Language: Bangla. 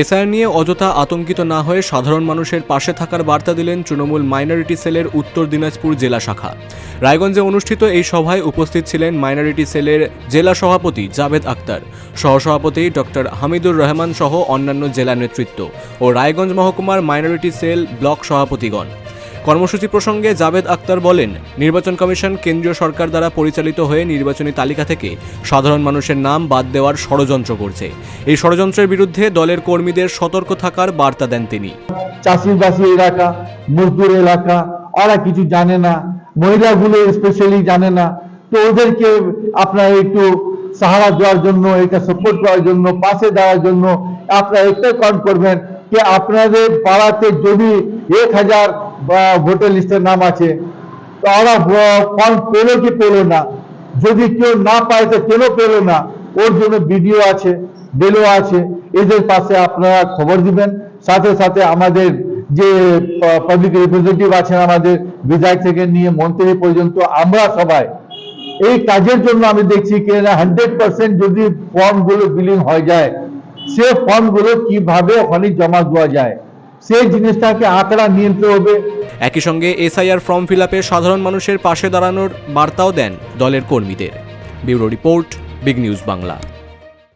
এসআইআর নিয়ে অযথা আতঙ্কিত না হয়ে সাধারণ মানুষের পাশে থাকার বার্তা দিলেন তৃণমূল মাইনরিটি সেলের উত্তর দিনাজপুর জেলা শাখা। রায়গঞ্জে অনুষ্ঠিত এই সভায় উপস্থিত ছিলেন মাইনরিটি সেলের জেলা সভাপতি জাভেদ আক্তার সহসভাপতি ডক্টর হামিদুর রহমান সহ অন্যান্য জেলা নেতৃত্ব ও রায়গঞ্জ মহকুমার মাইনরিটি সেল ব্লক সভাপতিগণ। কর্মসূচি প্রসঙ্গে জাভেদ আক্তার বলেন, নির্বাচন কমিশন কেন্দ্রীয় সরকার দ্বারা পরিচালিত হয়ে নির্বাচনী তালিকা থেকে সাধারণ মানুষের নাম বাদ দেওয়ার ষড়যন্ত্র করছে। এই ষড়যন্ত্রের বিরুদ্ধে দলের কর্মীদের সতর্ক থাকার বার্তা দেন তিনি। চাষিবাসী এলাকা, মজদুর এলাকা, ওরা কিছু জানে না, মহিলাগুলো স্পেশালি জানে না। তো ওদেরকে আপনারা একটু সাহারা দেওয়ার জন্য, এটা সাপোর্ট করার জন্য, পাশে দেওয়ার জন্য আপনারা একটাই কাউন্ট করবেন যে আপনাদের পাড়াতে যদি এক হাজার ভোটার লিস্টের নাম আছে, তো ওরা ফর্ম পেল কি পেল না? যদি কেউ না পায় তো কেন পেল না? ওর জন্য ভিডিও আছে বেলো আছে, এদের পাশে আপনারা খবর দিবেন। সাথে সাথে আমাদের যে পাবলিক রিপ্রেজেন্টেটিভ আছেন আমাদের বিধায়ক থেকে নিয়ে মন্ত্রী পর্যন্ত, আমরা সবাই এই কাজের জন্য আমি দেখছি কি হান্ড্রেড পার্সেন্ট যদি ফর্মগুলো বিলিং হয়ে যায়, সে ফর্মগুলো কীভাবে ওখানে জমা দেওয়া যায়? সেই জিনিসটাকে আঁকড়া নিতে হবে। একই সঙ্গে এসআইআর ফর্ম ফিল সাধারণ মানুষের পাশে দাঁড়ানোর বার্তাও দেন দলের কর্মীদের। Bureau report, big news Bangla.